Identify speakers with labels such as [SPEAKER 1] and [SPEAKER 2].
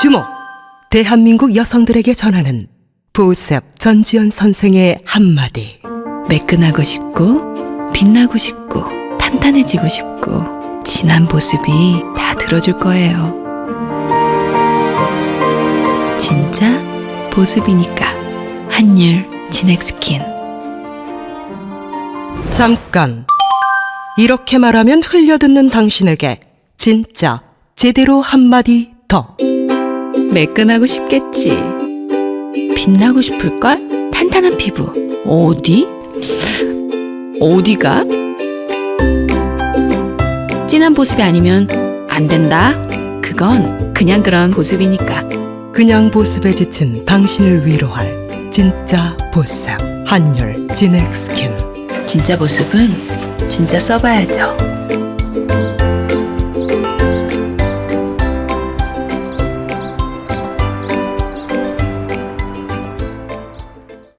[SPEAKER 1] 주목! 대한민국 여성들에게 전하는 보셉 전지현 선생의 한마디.
[SPEAKER 2] 매끈하고 싶고 빛나고 싶고 탄탄해지고 싶고 진한 보습이 다 들어줄 거예요. 진짜 보습이니까 한율 진액스킨
[SPEAKER 1] 잠깐. 이렇게 말하면 흘려듣는 당신에게 진짜 제대로 한마디 더.
[SPEAKER 2] 매끈하고 싶겠지. 빛나고 싶을걸? 탄탄한 피부 어디? 어디가? 진한 보습이 아니면 안 된다. 그건 그냥 그런 보습이니까.
[SPEAKER 1] 그냥 보습에 지친 당신을 위로할 진짜 보습. 한율 진액 스킨.
[SPEAKER 2] 진짜 보습은 진짜 써봐야죠.